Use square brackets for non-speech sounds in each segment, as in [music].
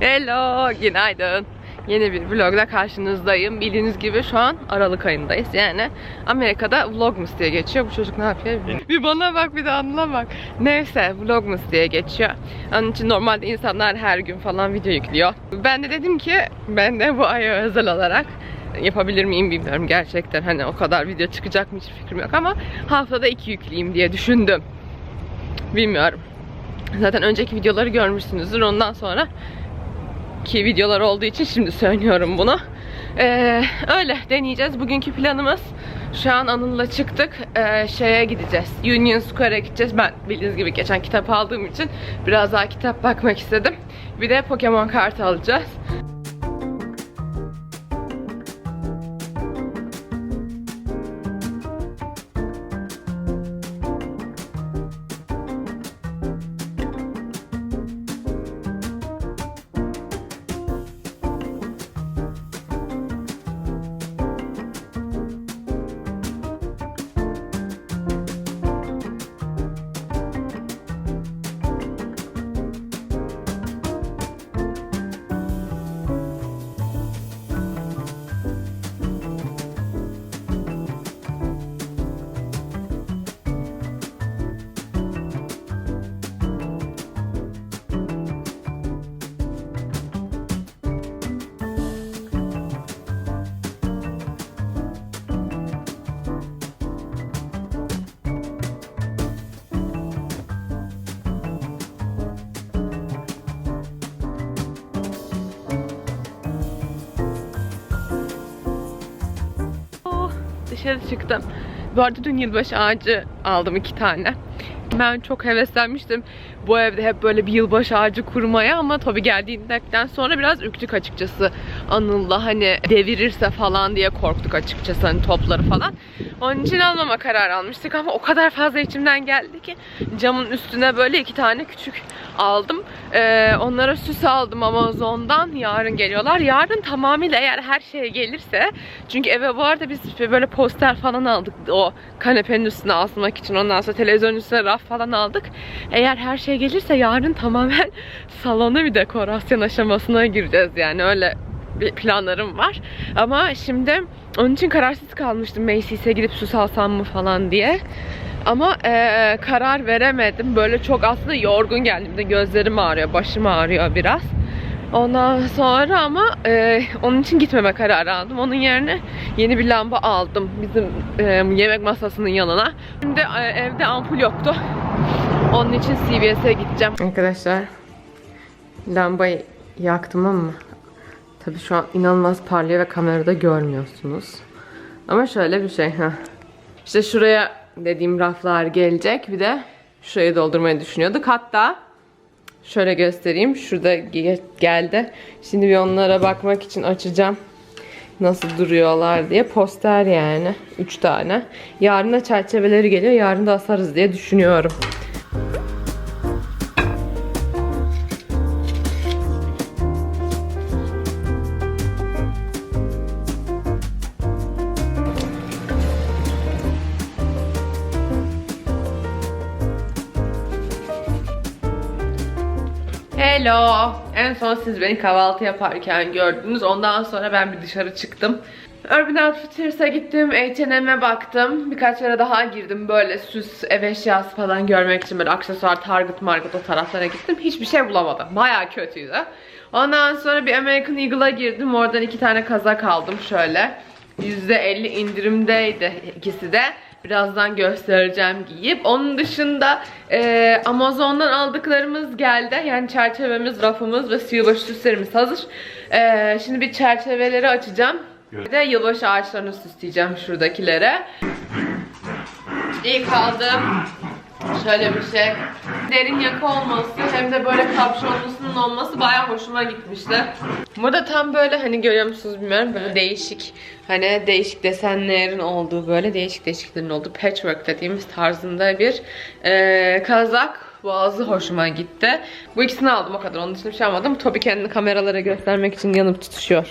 Hello, günaydın. Yeni bir vlogla karşınızdayım. Bildiğiniz gibi şu an Aralık ayındayız. Yani Amerika'da Vlogmas diye geçiyor. Bu çocuk ne yapıyor? bilmiyorum. Bir bana bak bir de Anıl'a bak. Neyse Vlogmas diye geçiyor. Onun için normalde insanlar her gün falan video yüklüyor. Ben de dedim ki ben de bu aya özel olarak yapabilir miyim bilmiyorum gerçekten. Hani o kadar video çıkacak mı hiç fikrim yok ama haftada iki yükleyeyim diye düşündüm. Bilmiyorum. Zaten önceki videoları görmüşsünüzdür. Ondan sonra ki videolar olduğu için şimdi söylüyorum bunu. Ee, öyle deneyeceğiz. Bugünkü planımız şu an Anıl'la çıktık. Ee, şeye gideceğiz. Union Square'a gideceğiz. Ben bildiğiniz gibi geçen kitap aldığım için biraz daha kitap bakmak istedim. Bir de Pokemon kartı alacağız. Dışarı çıktım. Bu arada dün yılbaşı ağacı aldım iki tane. Ben çok heveslenmiştim bu evde hep böyle bir yılbaşı ağacı kurmaya ama tabii geldiğinden sonra biraz ürktük açıkçası. Anıl'la hani devirirse falan diye korktuk açıkçası hani topları falan. Onun için almama karar almıştık ama o kadar fazla içimden geldi ki camın üstüne böyle iki tane küçük aldım. Ee, onlara süs aldım Amazon'dan. Yarın geliyorlar. Yarın tamamıyla eğer her şey gelirse çünkü eve bu arada biz böyle poster falan aldık o kanepenin üstüne asmak için. Ondan sonra televizyonun üstüne raf falan aldık. Eğer her şey gelirse yarın tamamen [laughs] salona bir dekorasyon aşamasına gireceğiz yani öyle planlarım var. Ama şimdi onun için kararsız kalmıştım Macy's'e gidip süs alsam mı falan diye. Ama eee, karar veremedim. Böyle çok aslında yorgun geldim. De gözlerim ağrıyor, başım ağrıyor biraz. Ondan sonra ama eee, onun için gitmeme kararı aldım. Onun yerine yeni bir lamba aldım bizim eee, yemek masasının yanına. Şimdi eee, evde ampul yoktu. Onun için CVS'e gideceğim. Arkadaşlar lambayı yaktım ama tabii şu an inanılmaz parlıyor ve kamerada görmüyorsunuz. Ama şöyle bir şey ha. İşte şuraya dediğim raflar gelecek. Bir de şurayı doldurmayı düşünüyorduk. Hatta şöyle göstereyim. Şurada ge- geldi. Şimdi bir onlara bakmak için açacağım. Nasıl duruyorlar diye. Poster yani. 3 tane. Yarın da çerçeveleri geliyor. Yarın da asarız diye düşünüyorum. Hello. En son siz beni kahvaltı yaparken gördünüz. Ondan sonra ben bir dışarı çıktım. Urban Outfitters'a gittim. H&M'e baktım. Birkaç yere daha girdim. Böyle süs, ev eşyası falan görmek için böyle aksesuar, Target, Market o taraflara gittim. Hiçbir şey bulamadım. Baya kötüydü. Ondan sonra bir American Eagle'a girdim. Oradan iki tane kazak aldım şöyle. %50 indirimdeydi ikisi de. Birazdan göstereceğim giyip. Onun dışında e, Amazon'dan aldıklarımız geldi. Yani çerçevemiz, rafımız ve yılbaşı süslerimiz hazır. E, şimdi bir çerçeveleri açacağım. Bir de yılbaşı ağaçlarını süsleyeceğim şuradakilere. İlk aldığım şöyle bir şey. Derin yaka olması hem de böyle kapşonlusunun olması bayağı hoşuma gitmişti. Burada tam böyle hani görüyor musunuz bilmiyorum böyle değişik hani değişik desenlerin olduğu böyle değişik değişiklerin olduğu patchwork dediğimiz tarzında bir eee, kazak. Boğazı hoşuma gitti. Bu ikisini aldım o kadar. Onun dışında bir şey almadım. Toby kendini kameralara göstermek için yanıp tutuşuyor.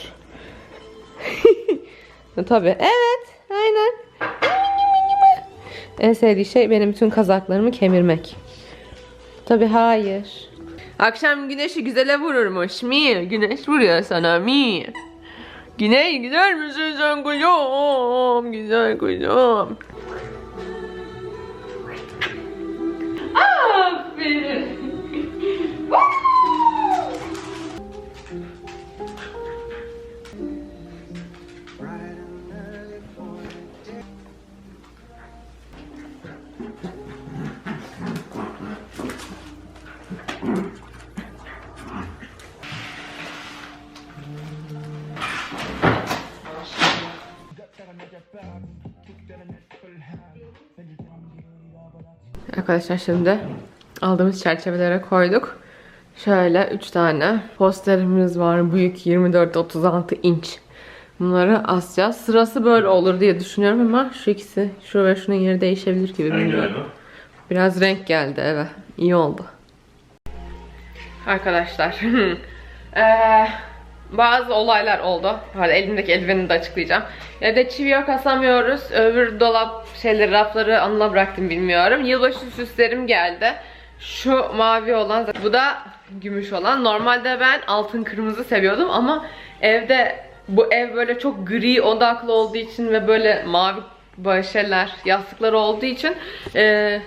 [laughs] Tabii. Evet. Aynen. En sevdiği şey benim bütün kazaklarımı kemirmek. Tabii hayır. Akşam güneşi güzele vururmuş. Mi? Güneş vuruyor sana mi? Güney güzel misin sen kuzum? Güzel kuzum. Aferin. Arkadaşlar şimdi aldığımız çerçevelere koyduk. Şöyle 3 tane posterimiz var. Büyük 24-36 inç. Bunları asacağız. Sırası böyle olur diye düşünüyorum ama şu ikisi, şu ve şunun yeri değişebilir gibi bilmiyorum. Biraz renk geldi eve. İyi oldu. Arkadaşlar. [laughs] eee, bazı olaylar oldu. Hadi elimdeki eldiveni de açıklayacağım. Evde çivi yok asamıyoruz. Öbür dolap şeyleri, rafları anıla bıraktım bilmiyorum. Yılbaşı süslerim geldi. Şu mavi olan, bu da gümüş olan. Normalde ben altın kırmızı seviyordum ama evde bu ev böyle çok gri odaklı olduğu için ve böyle mavi böyle şeyler, yastıklar olduğu için eee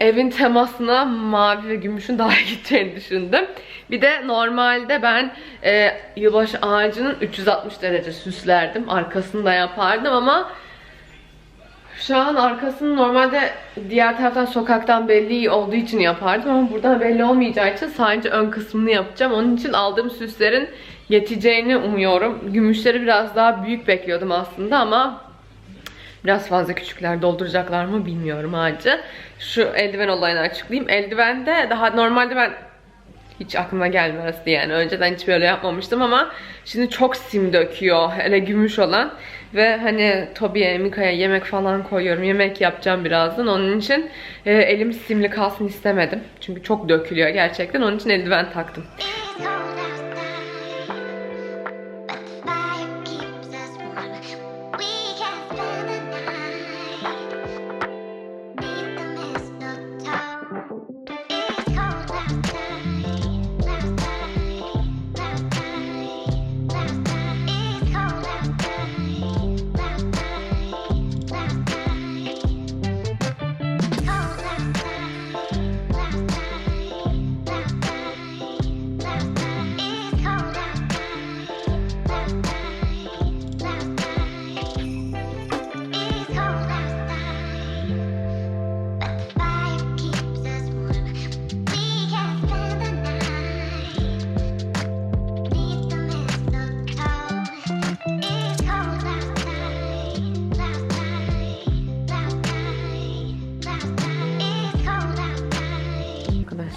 evin temasına mavi ve gümüşün [laughs] daha iyi gideceğini düşündüm. Bir de normalde ben e, yılbaşı ağacının 360 derece süslerdim. Arkasını da yapardım ama şu an arkasını normalde diğer taraftan sokaktan belli olduğu için yapardım ama buradan belli olmayacağı için sadece ön kısmını yapacağım. Onun için aldığım süslerin yeteceğini umuyorum. Gümüşleri biraz daha büyük bekliyordum aslında ama Biraz fazla küçükler dolduracaklar mı bilmiyorum ağacı. Şu eldiven olayını açıklayayım. Eldivende daha normalde ben hiç aklıma gelmezdi yani. Önceden hiç böyle yapmamıştım ama şimdi çok sim döküyor. Hele gümüş olan. Ve hani Tobi'ye, Mika'ya yemek falan koyuyorum. Yemek yapacağım birazdan. Onun için e, elim simli kalsın istemedim. Çünkü çok dökülüyor gerçekten. Onun için eldiven taktım.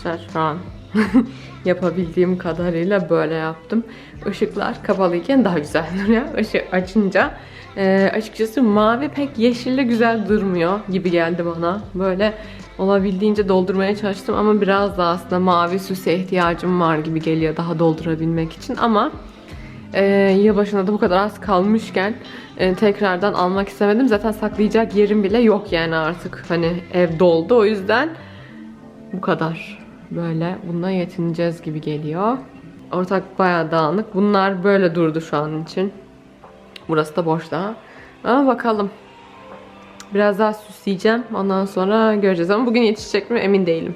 Arkadaşlar şu an [laughs] yapabildiğim kadarıyla böyle yaptım. Işıklar kapalıyken daha güzel duruyor. Işık açınca e, açıkçası mavi pek yeşille güzel durmuyor gibi geldi bana. Böyle olabildiğince doldurmaya çalıştım ama biraz daha aslında mavi süse ihtiyacım var gibi geliyor daha doldurabilmek için ama e, yılbaşına da bu kadar az kalmışken e, tekrardan almak istemedim. Zaten saklayacak yerim bile yok yani artık. Hani ev doldu o yüzden bu kadar. Böyle bununla yetineceğiz gibi geliyor. Ortak bayağı dağınık. Bunlar böyle durdu şu an için. Burası da boş daha. Ama bakalım. Biraz daha süsleyeceğim. Ondan sonra göreceğiz. Ama bugün yetişecek mi emin değilim.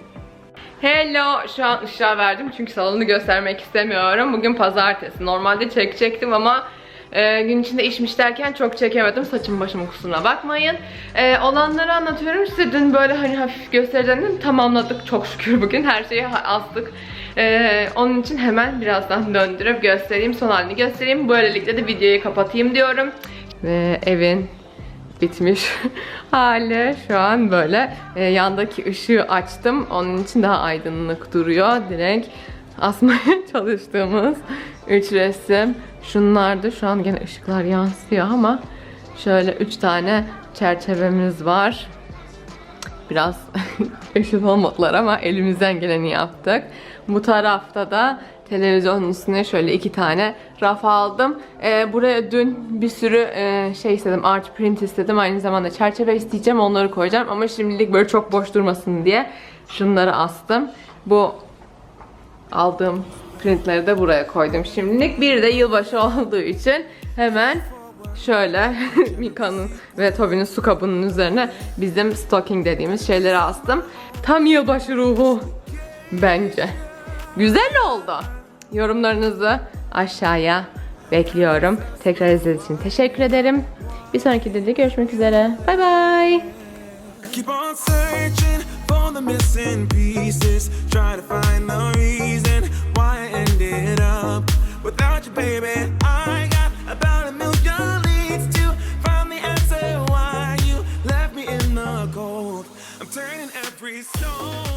Hello. Şu an ışığa verdim çünkü salonu göstermek istemiyorum. Bugün pazartesi. Normalde çekecektim ama e, gün içinde işmiş derken çok çekemedim. Saçım başım kusuruna bakmayın. E, olanları anlatıyorum. Size dün böyle hani hafif göstereceğim. Tamamladık çok şükür bugün. Her şeyi astık. E, onun için hemen birazdan döndürüp göstereyim. Son halini göstereyim. Böylelikle de videoyu kapatayım diyorum. Ve evin bitmiş [laughs] hali şu an böyle e, yandaki ışığı açtım onun için daha aydınlık duruyor direkt asmaya [laughs] çalıştığımız üç resim şunlardı şu an gene ışıklar yansıyor ama şöyle üç tane çerçevemiz var biraz [laughs] ışık olmadılar ama elimizden geleni yaptık. Bu tarafta da televizyonun üstüne şöyle iki tane raf aldım. Ee, buraya dün bir sürü e, şey istedim, art print istedim. Aynı zamanda çerçeve isteyeceğim, onları koyacağım. Ama şimdilik böyle çok boş durmasın diye şunları astım. Bu aldığım printleri de buraya koydum şimdilik. Bir de yılbaşı [laughs] olduğu için hemen şöyle [laughs] Mika'nın ve Toby'nin su kabının üzerine bizim stocking dediğimiz şeyleri astım. Tam yılbaşı ruhu bence. Güzel oldu. Yorumlarınızı aşağıya bekliyorum. Tekrar izlediğiniz için teşekkür ederim. Bir sonraki videoda görüşmek üzere. Bay bay. all the missing pieces. Try to find the reason why I ended up without you, baby. I got about a million leads to find the answer why you left me in the cold. I'm turning every stone.